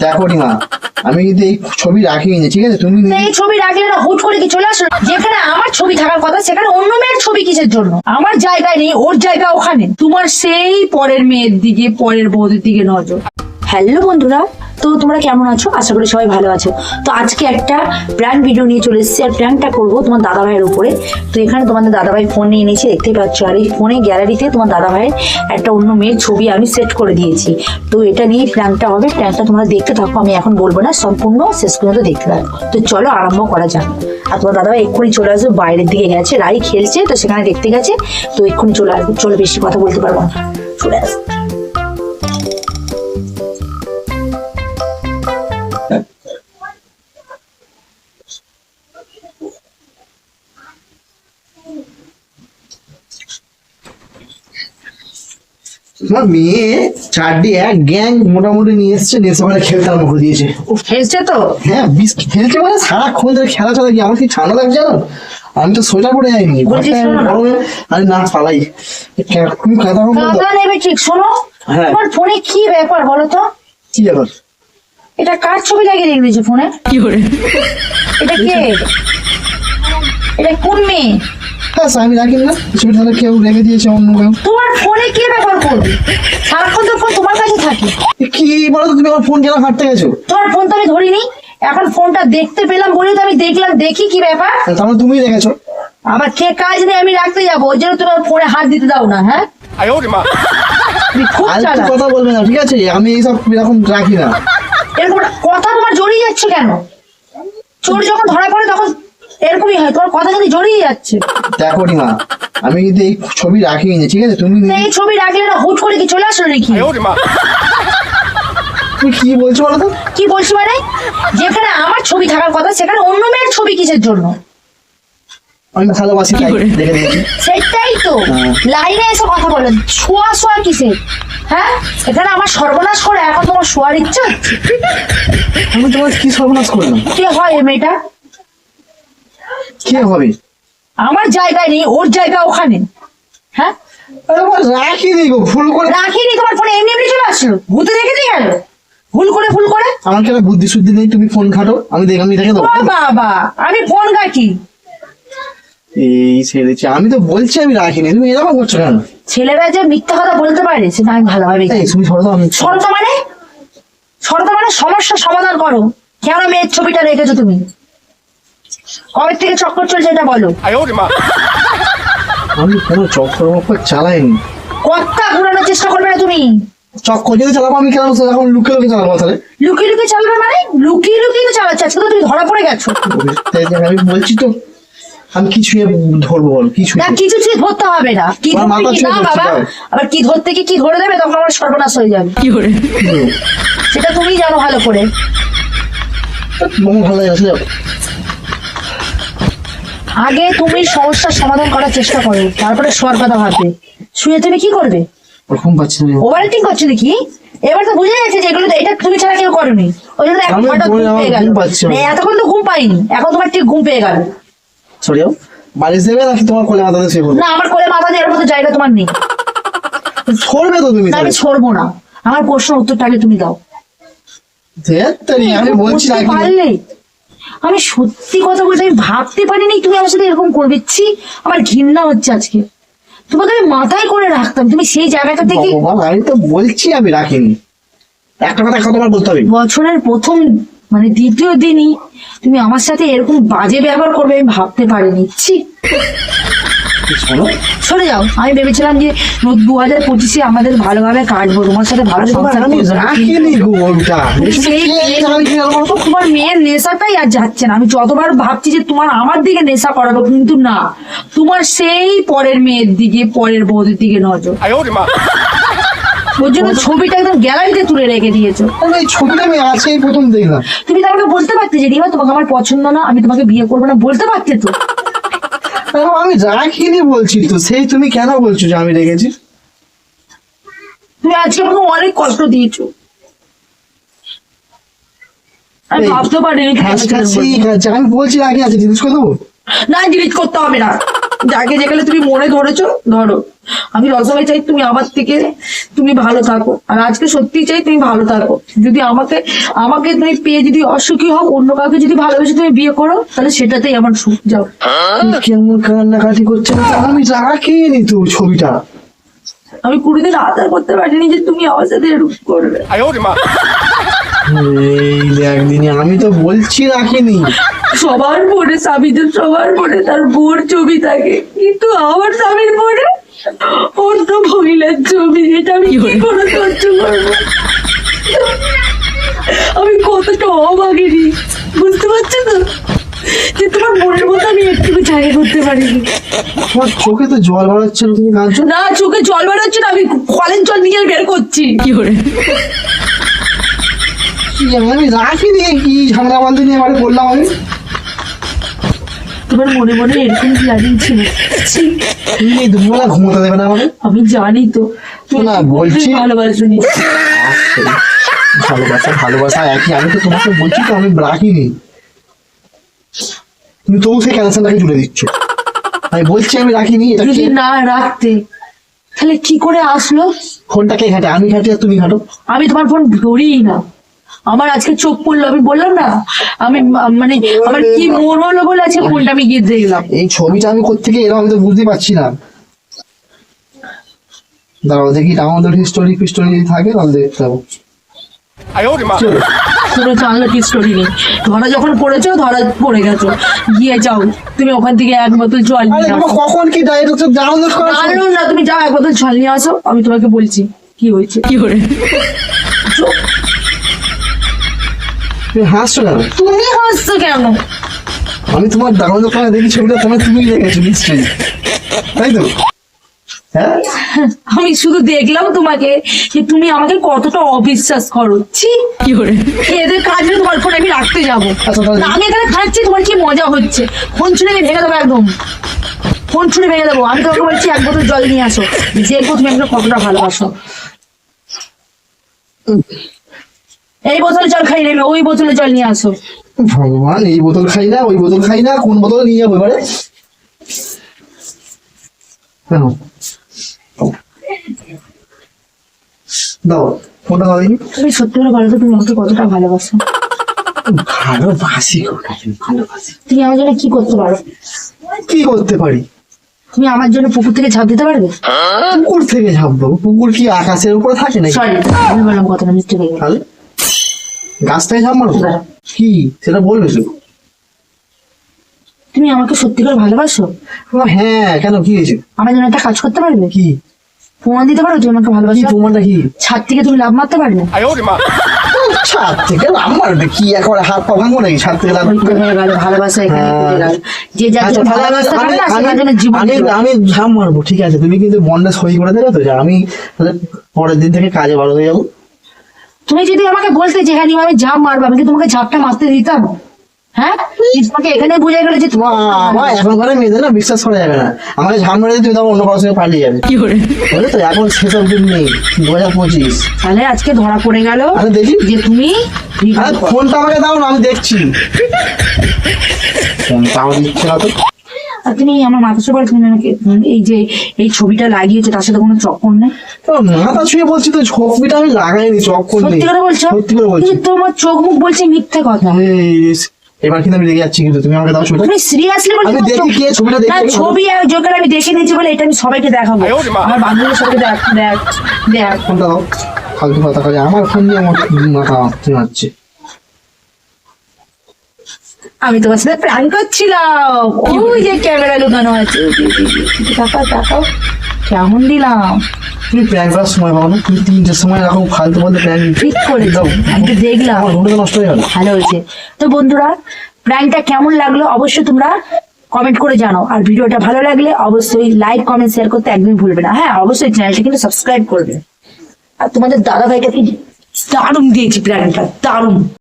দেখো রিমা আমি কিন্তু এই ছবি রাখিনি ঠিক আছে? তুমি এই ছবি রাখলে না হুট করে কি চলে আসলো? যেখানে আমার ছবি থাকার কথা সেখানে অন্য মেয়ের ছবি কিসের জন্য? আমার জায়গায় নেই ওর জায়গা ওখানে। তোমার সেই পরের মেয়ের দিকে পরের বৌদির দিকে নজর। হ্যালো বন্ধুরা তো তোমরা কেমন আছো? আশা করি সবাই ভালো আছো। তো আজকে একটা প্র্যাঙ্ক ভিডিও নিয়ে চলে এসেছি। আর প্র্যাঙ্কটা করব তোমার দাদা ভাইয়ের উপরে। তো এখানে তোমাদের দাদা ভাই ফোন নিয়ে নিয়েছে দেখতে পাচ্ছ। আর এই ফোনে গ্যালারিতে তোমার দাদা ভাইয়ের একটা অন্য মেয়ের ছবি আমি সেট করে দিয়েছি। তো এটা নিয়ে প্র্যাঙ্কটা হবে। প্র্যাঙ্কটা তোমরা দেখতে থাকো। আমি এখন বলব না, সম্পূর্ণ শেষ পর্যন্ত দেখতে থাকো। তো চলো আরম্ভ করা যাক। আর তোমার দাদা ভাই এক্ষুনি চলে আসবে, বাইরের দিকে গেছে। রাই খেলছে, তো সেখানে দেখতে গেছে। তো এক্ষুনি চলে আসবে চলো বেশি কথা বলতে পারব না। চলে আসবে মেয়ে চারটি এক গ্যাং মোটামুটি নিয়ে এসছে নিয়ে এসে ওখানে খেলতে আরম্ভ করে দিয়েছে। উফ, খেলছে তো? হ্যাঁ খেলছে মানে সারাক্ষণ ধরে খেলা চলা কি? আমার কি ঠান্ডা লাগছে না আমি তো সোজা পড়ে যাইনি। গরমে আরে না পালাই। তুমি কাদা নেবে ঠিক শোনো। হ্যাঁ। তোমার ফোনে কি ব্যাপার বলো তো? কি ব্যাপার? এটা কার ছবি লাগিয়ে রেখে দিয়েছে ফোনে এটা কে? এটা কোন মেয়ে? ব্যাস আমি রাখি না ছবিটা তাহলে কেউ রেখে দিয়েছে অন্য কেউ তোমার ফোনে কে ব্যাপার করবে? সারাক্ষণ তো ফোন তোমার কাছে থাকে। কি বলো তুমি আমার ফোন কেন ঘাটতে গেছো? তোমার ফোন তো আমি ধরিনি। এখন ফোনটা দেখতে পেলাম বলে তো আমি দেখলাম দেখি কি ব্যাপার। তাহলে তুমি দেখেছ আমার কে কাজ নেই আমি রাখতে যাব। ওই জন্য তোমার ফোনে হাত দিতে দাও না হ্যাঁ? কথা বলবে না ঠিক আছে? আমি এইসব এরকম রাখি না। এরকম কথা তোমার জড়িয়ে যাচ্ছে কেন? চোর যখন ধরা পড়ে তখন এরকমই হয় তোমার কথা কিন্তু জড়িয়ে যাচ্ছে। দেখো রিমা আমি কিন্তু এই ছবি রাখিনি ঠিক আছে? তুমি এই ছবি রাখলে না হুট করে কি চলে আসলো নাকি? তুই কি বলছো বলো তো? কি বলছি মানে? যেখানে আমার ছবি থাকার কথা সেখানে অন্য মেয়ের ছবি কিসের জন্য? আমি ভালোবাসি সেটাই তো। হ্যাঁ। লাইনে এসে কথা বলেন। শোয়া শোয়া কিসের? হ্যাঁ? এখানে আমার সর্বনাশ করে এখন তোমার শোয়ার ইচ্ছা? আমি তোমার কি সর্বনাশ করলাম? কে হয় এ মেয়েটা? কে হবে? আমার জায়গায় নেই ওর জায়গা ওখানে। হ্যাঁ? রাখিনি গো ভুল করে রাখিনি তোমার ফোনে এমনি এমনি চলে আসলো। ভূতে দেখে দিয়ে গেল ভুল করে ভুল করে? আমার কেন বুদ্ধি শুদ্ধি নেই? তুমি ফোন ঘাটো আমি দেখ আমি রেখে ও দেবো বাবা আমি ফোন ঘাটি। এই ছেড়েছি আমি তো বলছি আমি রাখিনি তুমি এরকম করছ কেন? ছেলেরা যে মিথ্যা কথা বলতে পারে সেটা আমি ভালোভাবে তুমি সরো তো আমি শর্ত মানে? শর্ত মানে সমস্যার সমাধান করো। কেন মেয়ের ছবিটা রেখেছো তুমি? কবে থেকে চক্কর চলছে এটা বলো। আমি কোনো চক্কর মক্কর চালাইনি। কথা ঘুরানোর চেষ্টা করবে না তুমি। চক্কর যদি চালাবো আমি কেন এখন লুকিয়ে লুকিয়ে চালাবো তাহলে? লুকিয়ে লুকিয়ে চালাবে মানে? লুকিয়ে লুকিয়ে চালাচ্ছে আজকে তো তুমি ধরা পড়ে গেছো। আমি বলছি তো আমি কিছু ধরবো বল কিছু না কিছু ছুঁয়ে ধরতে হবে না। কি বাবা? আবার কি ধরতে কি কি ধরে দেবে তখন আমার সর্বনাশ হয়ে যাবে। কি করে? সেটা তুমি জানো ভালো করে। তোমার ভালো আছে আগে তুমি সমস্যার সমাধান করার চেষ্টা করো তারপরে শোয়ার কথা ভাববে। শুয়ে তুমি কি করবে? ওরকম পাচ্ছি না। ওভার করছ দেখি এবার তো বুঝে যাচ্ছে যে এগুলো তো এটা তুমি ছাড়া কেউ করেনি। ওই জন্য এখন হঠাৎ ঘুম আমার পেয়ে গেল। ঘুম পাচ্ছে না। না, এতক্ষণ তো ঘুম পাইনি এখন তোমার ঠিক ঘুম পেয়ে গেল। সরিও বালিশ দেবে নাকি তোমার কোলে মাথা দিয়ে শুয়ে না আমার কোলে মাথা দেওয়ার মতো জায়গা তোমার নেই। সরবে তো তুমি আমি ছড়বো না। আমার প্রশ্ন উত্তরটা আগে তুমি দাও। আমি বলছি আমি সত্যি কথা বলতে আমি ভাবতে পারিনি তুমি আমার সাথে এরকম করবে। ছি আমার ঘৃণা হচ্ছে আজকে। তোমাকে আমি মাথায় করে রাখতাম তুমি সেই জায়গাটা থেকে আমি তো বলছি আমি রাখিনি। একটা কথা কতবার বলতে হবে। বছরের প্রথম মানে দ্বিতীয় দিনই তুমি আমার সাথে এরকম বাজে ব্যবহার করবে আমি ভাবতে পারিনি। ছি। যাও। আমি ভেবেছিলাম যে দু হাজার পঁচিশে আমাদের ভালোভাবে কাটবো তোমার সাথে ভালো তোমার মেয়ের নেশাটাই আর যাচ্ছে না। আমি যতবার ভাবছি যে তোমার আমার দিকে নেশা করাবো কিন্তু না। তোমার সেই পরের মেয়ের দিকে পরের বউদের দিকে নজর। ওর জন্য ছবিটা একদম গ্যালারিতে তুলে রেখে দিয়েছ। ছবিটা আমি আছে প্রথম দেখলাম। তুমি তো আমাকে বলতে পারতে যে রিমা তোমাকে আমার পছন্দ না আমি তোমাকে বিয়ে করব না। বলতে পারতে তো। আমি রাখিনি বলছি তো সেই তুমি কেন বলছো যে আমি রেখেছি তুমি আজকে আমাকে অনেক কষ্ট দিয়েছ। আমি ভাবতে পারিনি আমি বলছি রাখি আছে জিজ্ঞেস করে দেবো? না ডিলিট করতে হবে না। যাকে যেখানে তুমি মনে ধরেছো ধরো। আমি রসমাই চাই তুমি আমার থেকে তুমি ভালো থাকো। আর আজকে সত্যি চাই তুমি ভালো থাকো। যদি আমাকে আমাকে তুমি পেয়ে যদি অসুখী হও অন্য কাউকে যদি ভালোবেসে তুমি বিয়ে করো তাহলে সেটাতেই আমার সুখ যাও। কেমন কান্নাকাটি করছে আমি রাখিনি তো ছবিটা। আমি কুড়িদিন আদার করতে পারিনি যে তুমি আমার সাথে এরকম করবে। আমি তো বলছি রাখিনি। সবার পরে স্বামীদের সবার পরে তার বোর ছবি থাকে। কিন্তু আমার স্বামীর পরে ওর তো মহিলার ছবি এটা আমি কি করে সহ্য করব? আমি কতটা অবাগেরি বুঝতে পারছ তো? যে তোমার মনের মতো আমি একটু জায়গা করতে পারিনি। তোমার চোখে তো জল বাড়াচ্ছে না চোখে জল বাড়াচ্ছে না আমি কলের জল নিয়ে বের করছি। কি করে? আমি রাখিনি কি ঝামেলা বান্ধি নিয়ে এবারে বললাম আমি। তোমার মনে মনে এরকম প্ল্যানিং ছিল। ছি, তুমি দুপুরবেলা ঘুমোতে দেবে না আমাকে? আমি জানি তো। না, বলছি- ভালোবাসনি ভালোবাসা ভালোবাসা একই। আমি তো তোমাকে বলছি তো আমি রাখিনি তুমি তবু সেই ক্যান্সারটাকে জুড়ে দিচ্ছ। আমি বলছি আমি রাখিনি যদি না রাখতে তাহলে কি করে আসলো? ফোনটা কে ঘাটে আমি ঘাটি আর তুমি ঘাটো। আমি তোমার ফোন ধরিই না। আমার আজকে চোখ পড়ল আমি বললাম না আমি মানে আমার কি মন হলো বলে আজকে ফোনটা আমি গিয়ে দেখলাম। এই ছবিটা আমি কোথেকে এলাম আমি তো বুঝতে পারছি না। দাঁড়াও দেখি ডাউনলোড হিস্টোরি ফিস্টোরি যদি থাকে তাহলে দেখতে পাবো। নেই। ধরা যখন পড়েছো ধরা পড়ে গিয়ে যাও তুমি ওখান থেকে জল নিয়ে কখন কি না তুমি জল নিয়ে আসো আমি তোমাকে বলছি কি হয়েছে? কি হয়েছে তুমি হাসছো কেন? তুমি হাসছো কেন? আমি তোমার ডাউনলোড দোকানে দেখি ছবিটা তোমার তুমি দেখেছ নিশ্চয়ই। তাই তো? হ্যাঁ? আমি শুধু দেখলাম তোমাকে যে তুমি আমাকে কতটা অবিশ্বাস করো। ছি! কি করে? এদের কাজে তোমার ফোন আমি রাখতে যাব। আচ্ছা, না, আমি এখানে খাচ্ছি তোমার কি মজা হচ্ছে? ফোন ছুঁড়ে আমি ভেঙে দেবো একদম। ফোন ছুঁড়ে ভেঙে দেবো। আমি তোমাকে বলছি এক বোতল জল নিয়ে আসো। দেখব তুমি আমাকে কতটা ভালোবাসো। এই বোতলে জল খাই নেবে ওই বোতলে জল নিয়ে আসো। ভগবান এই বোতল খাই না ওই বোতল খাই না কোন বোতল নিয়ে যাব এবারে? কেন? দাও। ফোনটা দাও তুমি সত্যি করে বলো তো তুমি আমাকে কতটা ভালোবাসো। ভালোবাসি গো, ভালোবাসি। তুমি আমার জন্য কি করতে পারো? কি করতে পারি? তুমি আমার জন্য পুকুর থেকে ঝাঁপ দিতে পারবে? পুকুর থেকে ঝাঁপবো পুকুর কি আকাশের উপরে থাকে নাকি? সরি আমি বললাম হয়ে গেছে গাছটাই ঝাঁপ মারো হ্যাঁ। কি? সেটা বলবে শুধু। তুমি আমাকে সত্যি করে ভালোবাসো? হ্যাঁ কেন? কি হয়েছে? আমার জন্য একটা কাজ করতে পারবে? কি? প্রমাণ দিতে পারো তুমি আমাকে ভালোবাসি? প্রমাণটা কি? ছাদ থেকে তুমি লাভ মারতে পারবে? ছাদ থেকে লাভ মারবে? কি হাত থেকে লাভ হ্যাঁ। আচ্ছা, ভালোবাসা আমি মারবো ঠিক আছে? তুমি কিন্তু সই করে দেবে তো আমি পরের দিন থেকে কাজে ভালো হয়ে যাব। তুমি যদি আমাকে বলতে যে হ্যাঁ আমি ঝাঁপ মারবো আমি কি তোমাকে ঝাঁপটা মারতে দিতাম? হ্যাঁ? তোমাকে এখানে বুঝে গেলে যে তোমার আমার এখন ঘরে মেয়েদের না বিশ্বাস করা যাবে না। আমাকে মেরে তুমি তখন অন্য কারোর সঙ্গে পালিয়ে যাবে। কি করে? বুঝলে তো এখন সেসব দিন নেই দু হাজার পঁচিশ। তাহলে আজকে ধরা পড়ে গেল আরে দেখি। যে তুমি ফোনটা আমাকে দাও না আমি দেখছি। ফোনটা আমাকে দিচ্ছে না তো। আর তুমি আমার মাথা আমাকে এই যে এই ছবিটা লাগিয়েছে তার সাথে কোনো চক্কর নেই। তো মাথা ছুঁয়ে বলছি তো ছবিটা আমি লাগাইনি চক্কর নেই। সত্যি করে বলছো? সত্যি করে বলছি। কিন্তু তোমার চোখ মুখ বলছে মিথ্যে কথা। এবার কিন্তু আমি রেগে যাচ্ছি কিন্তু তুমি আমাকে দাও ছবিটা। তুমি সিরিয়াসলি বলছো আমি দেখি কে ছবিটা দেখি ছবি আর জোকার আমি দেখে নিয়েছি বলে এটা আমি সবাইকে দেখাবো। আমার বান্ধবীর সবাইকে দেখ দেখ দেখ। ফোনটা দাও ফালতু কথা কাজে আমার ফোন নিয়ে আমার মাথা মারছে আমি তোমার সাথে প্ল্যান করছিলাম। ওই যে ক্যামেরা লুকানো আছে। টাকা টাকাও কেমন দিলাম? তুমি প্ল্যান করার সময় পাবো না। তুমি তিনটের সময় এরকম ফালতু বলতে প্ল্যান ঠিক করে দাও। আমি দেখলাম। নষ্ট হয়ে গেল। ভালো হয়েছে। তো বন্ধুরা প্র্যাঙ্কটা কেমন লাগল অবশ্যই তোমরা কমেন্ট করে জানাও। আর ভিডিওটা ভালো লাগলে অবশ্যই লাইক কমেন্ট শেয়ার করতে একদমই ভুলবে না। হ্যাঁ অবশ্যই চ্যানেলটা কিন্তু সাবস্ক্রাইব করবে। আর তোমাদের দাদা ভাইটা কি দারুণ দিয়েছি প্ল্যানটা দারুণ।